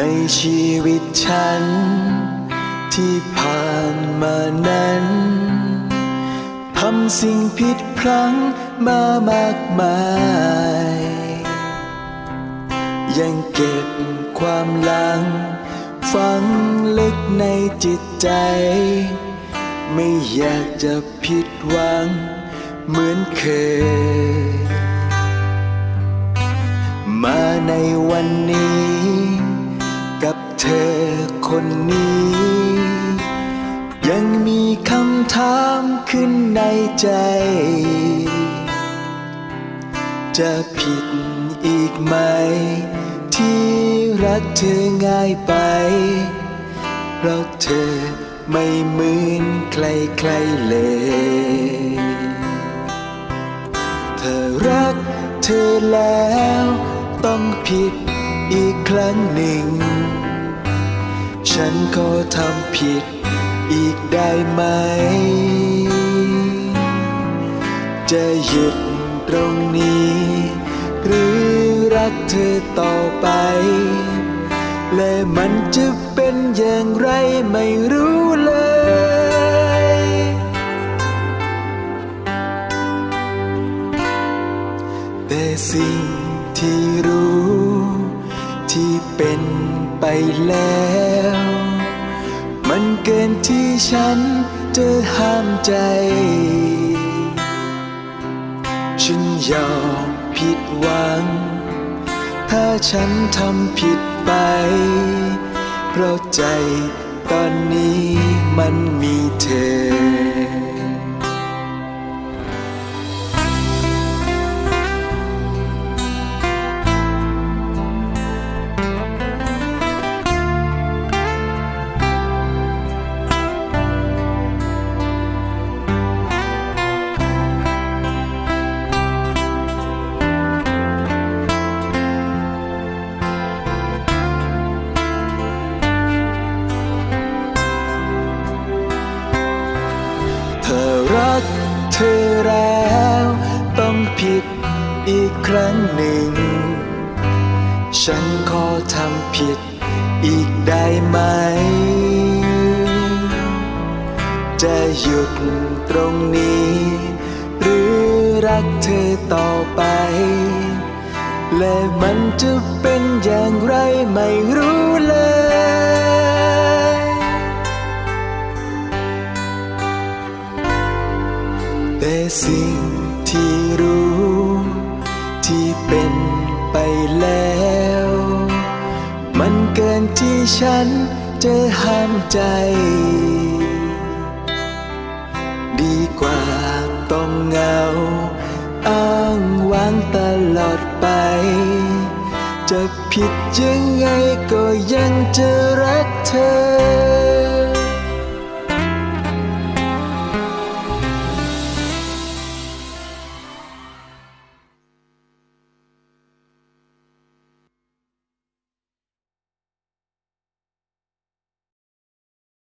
ในชีวิตฉัน ที่ผ่านมานั้นทำสิ่งผิดพลั้งมามากมาย ยังเก็บความลัง ฝังลึกในจิตใจ ไม่อยากจะผิดหวัง เหมือนเคย คนนี้ ยังมีคำถามขึ้นในใจ จะผิดอีกไหม ที่รักเธอง่ายไป เพราะเธอไม่เหมือนใครๆเลย เธอรักเธอแล้วต้องผิดอีกครั้งหนึ่ง ฉันขอทำผิดอีกได้ไหม จะหยุดตรงนี้ หรือรักเธอต่อไป และมันจะเป็นอย่างไรไม่รู้เลยแต่สิ่งที่รู้ที่เป็น ไปแล้ว มันเกินที่ฉันจะห้ามใจ ฉันยอมผิดหวัง ถ้าฉันทำผิดไป เพราะใจตอนนี้มันมีเธอ อีกครั้งหนึ่ง ฉันขอทำผิดอีกได้ไหม จะหยุดตรงนี้ หรือรักเธอต่อไป และมันจะเป็นอย่างไรไม่รู้เลยแต่สิ่งที่รู้ ที่ฉันจะห้ามใจ ดีกว่าต้องเหงา อ้างว้างตลอดไป จะผิดยังไงก็ยังจะรักเธอ